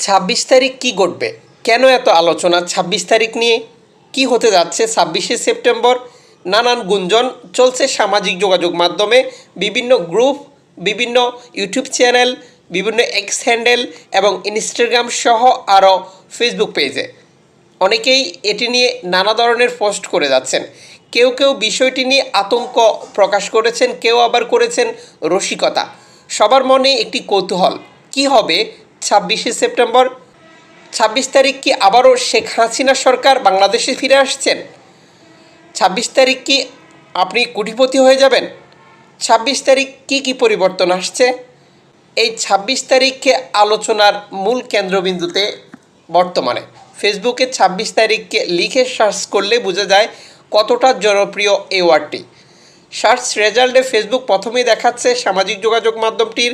ছাব্বিশ তারিখ কি ঘটবে? কেন এত আলোচনা ছাব্বিশ তারিখ নিয়ে? কি হতে যাচ্ছে ছাব্বিশে সেপ্টেম্বর? নানান গুঞ্জন চলছে সামাজিক যোগাযোগ মাধ্যমে, বিভিন্ন গ্রুপ, বিভিন্ন ইউটিউব চ্যানেল, বিভিন্ন এক্স হ্যান্ডেল এবং ইনস্টাগ্রাম সহ আরও ফেসবুক পেজে অনেকেই এটি নিয়ে নানা ধরনের পোস্ট করে যাচ্ছেন। কেউ কেউ বিষয়টি নিয়ে আতঙ্ক প্রকাশ করেছেন, কেউ আবার করেছেন রসিকতা। সবার মনে একটি কৌতূহল। কি হবে ছাব্বিশে সেপ্টেম্বর? ছাব্বিশ তারিখ কি আবারও শেখ হাসিনা সরকার বাংলাদেশে ফিরে আসছেন? ছাব্বিশ তারিখ কি আপনি কোটিপতি হয়ে যাবেন? ছাব্বিশ তারিখ কি কি পরিবর্তন আসছে? এই ছাব্বিশ তারিখকে আলোচনার মূল কেন্দ্রবিন্দুতে বর্তমানে। ফেসবুকে ছাব্বিশ তারিখকে লিখে সার্চ করলে বোঝা যায় কতটা জনপ্রিয় এই ওয়ার্ডটি সার্চ রেজাল্টে ফেসবুক প্রথমেই দেখাচ্ছে সামাজিক যোগাযোগ মাধ্যমটির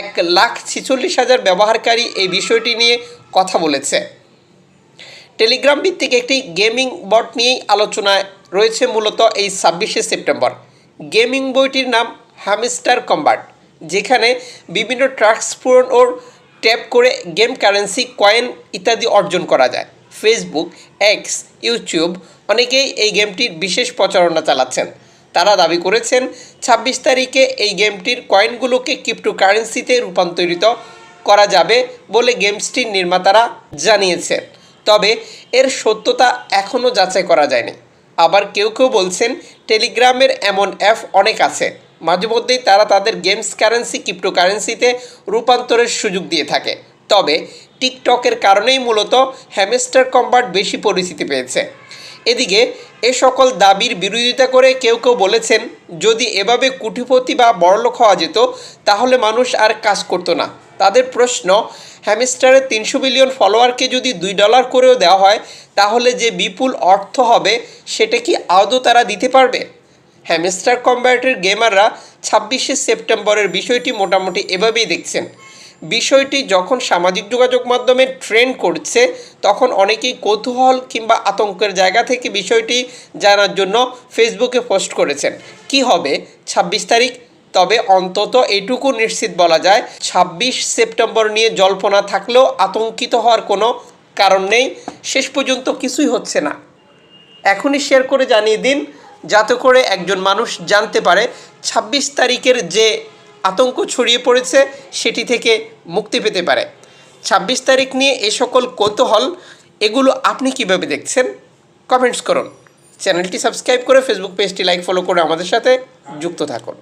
এক লাখ ছিচল্লিশ হাজার ব্যবহারকারী এই বিষয়টি নিয়ে কথা বলেছে। টেলিগ্রাম ভিত্তিক একটি গেমিং বট নিয়েই আলোচনায় রয়েছে মূলত এই ছাব্বিশে সেপ্টেম্বর। গেমিং বইটির নাম হ্যামস্টার কম্বাট যেখানে বিভিন্ন ট্রাক্স পূরণ ও ট্যাপ করে গেম কারেন্সি কয়েন ইত্যাদি অর্জন করা যায়। ফেসবুক এক্স ইউটিউব অনেকেই এই গেমটির বিশেষ প্রচারণা চালাচ্ছেন। তারা দাবি করেছেন, ছাব্বিশ তারিখে এই গেমটির কয়েনগুলোকে ক্রিপ্টোকারেন্সিতে রূপান্তরিত করা যাবে বলে গেমসটির নির্মাতারা জানিয়েছেন। তবে এর সত্যতা এখনও যাচাই করা যায়নি। আবার কেউ কেউ বলছেন, টেলিগ্রামের এমন অ্যাপ অনেক আছে। মাঝে মধ্যেই তারা তাদের গেমস কারেন্সি ক্রিপ্টোকারেন্সিতে রূপান্তরের সুযোগ দিয়ে থাকে। তবে টিকটকের কারণেই মূলত হ্যামস্টার কম্বার্ট বেশি পরিচিতি পেয়েছে। এদিকে, এ সকল দাবির বিরোধিতা করে কেউ কেউ বলেছেন, যদি এভাবে কুটিপতি বা বড়লোক হওয়া যেত, তাহলে মানুষ আর কাজ করতো না। তাদের প্রশ্ন, হ্যামস্টারের তিনশো মিলিয়ন ফলোয়ারকে যদি দুই ডলার করেও দেওয়া হয়, তাহলে যে বিপুল অর্থ হবে, সেটা কি আদৌ তারা দিতে পারবে? হ্যামস্টার কম্ব্যাটের গেমাররা ছাব্বিশে সেপ্টেম্বরের বিষয়টি মোটামুটি এভাবেই দেখছেন। বিষয়টি যখন সামাজিক যোগাযোগ মাধ্যমে ট্রেন্ড করছে, তখন অনেকেই কৌতূহল কিংবা আতঙ্কের জায়গা থেকে বিষয়টি জানার জন্য ফেসবুকে পোস্ট করেছেন। কি হবে? ছাব্বিশ তারিখ? তবে অন্তত এটুকু নিশ্চিত বলা যায়, ছাব্বিশ সেপ্টেম্বর নিয়ে জল্পনা থাকলেও আতঙ্কিত হওয়ার কোনো কারণ নেই। শেষ পর্যন্ত কিছুই হচ্ছে না। এখনই শেয়ার করে জানিয়ে দিন, যাতে করে একজন মানুষ জানতে পারে, ছাব্বিশ তারিখের যে আতঙ্ক ছড়িয়ে পড়েছে, সেটি থেকে মুক্তি পেতে পারে। ছাব্বিশ তারিখ নিয়ে এ সকল কৌতূহল, এগুলো আপনি কীভাবে দেখছেন? কমেন্টস করুন। চ্যানেলটি সাবস্ক্রাইব করে ফেসবুক পেজটি লাইক ফলো করে আমাদের সাথে যুক্ত থাকুন।